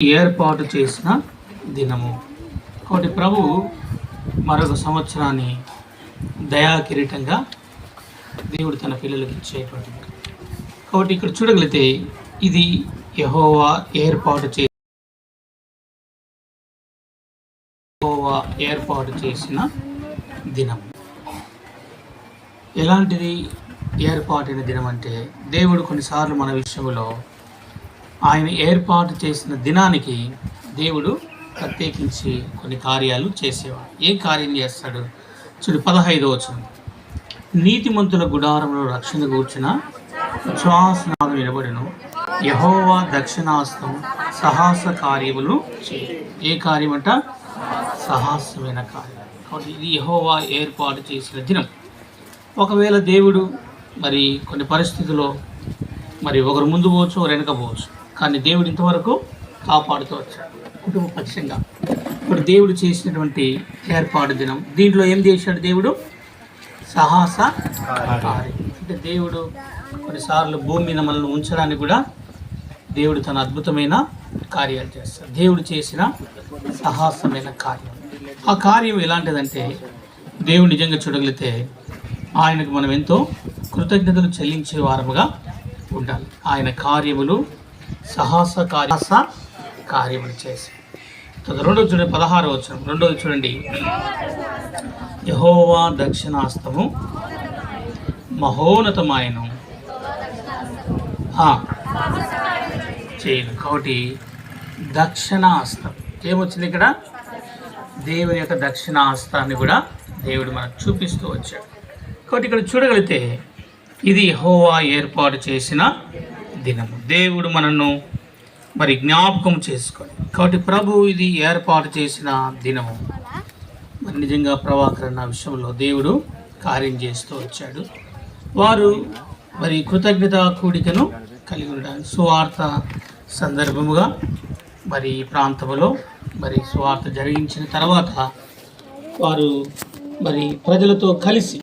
ఏర్పాటు చేసిన దినము. కాబట్టి ప్రభు మరొక సంవత్సరాన్ని దయా కిరీటంగా దేవుడు తన పిల్లలకి ఇచ్చేటువంటి కాబట్టి ఇక్కడ చూడగలిగితే ఇది యహోవా ఏర్పాటు చే యెహోవా ఏర్పాటు చేసిన దినం ఎలాంటిది ఏర్పాటైన దినం అంటే దేవుడు కొన్నిసార్లు మన విషయంలో ఆయన ఏర్పాటు చేసిన దినానికి దేవుడు ప్రత్యేకించి కొన్ని కార్యాలు చేసేవాడు. ఏ కార్యం చేస్తాడు? చూడు పదహైదో వచనం. నీతిమంతుల గుడారంలో రక్షణ కూర్చిన విశ్వాసనాలు వినబడిను. యహోవా దక్షిణాస్తం సాహస కార్యములు చేయ. ఏ కార్యం అంట సాహసమైన కార్యం. కాబట్టి ఇది యహోవా ఏర్పాటు చేసిన దినం. ఒకవేళ దేవుడు మరి కొన్ని పరిస్థితుల్లో మరి ఒకరు ముందు పోవచ్చు ఒకరు వెనక పోవచ్చు. కానీ దేవుడు ఇంతవరకు కాపాడుతూ వచ్చాడు కుటుంబ పక్షంగా. ఇప్పుడు దేవుడు చేసినటువంటి ఏర్పాటు దినం. దీంట్లో ఏం చేశాడు దేవుడు? సాహస అంటే దేవుడు కొన్నిసార్లు భూమి మీద మనల్ని ఉంచడానికి కూడా దేవుడు తన అద్భుతమైన కార్యాలు చేస్తాడు. దేవుడు చేసిన సాహసమైన కార్యం. ఆ కార్యం ఎలాంటిదంటే దేవుడు నిజంగా చూడగలిగితే ఆయనకు మనం ఎంతో కృతజ్ఞతలు చెల్లించే వారముగా ఉండాలి. ఆయన కార్యములు సాహస కార్యస కార్యములు చేసి. రెండో చూడండి పదహారు వచ్చిన రెండోది చూడండి. యహోవా దక్షిణాస్తము మహోన్నతమాయను. చేయను. కాబట్టి దక్షిణాస్తం. ఏమొచ్చింది ఇక్కడ? దేవుని యొక్క దక్షిణాస్తాన్ని కూడా దేవుడు మనకు చూపిస్తూ వచ్చాడు. కాబట్టి ఇక్కడ చూడగలిగితే ఇది హోవా ఏర్పాటు చేసిన దినము. దేవుడు మనను మరి జ్ఞాపకం చేసుకొని కాబట్టి ప్రభు ఇది ఏర్పాటు చేసిన దినము. మరి నిజంగా ప్రభాకర్ అన్న విషయంలో దేవుడు కార్యం చేస్తూ వచ్చాడు. వారు మరి కృతజ్ఞత కూడికను కలిగి ఉండడానికి సువార్త సందర్భముగా మరి ఈ ప్రాంతంలో మరి సువార్త జరిగించిన తర్వాత వారు మరి ప్రజలతో కలిసి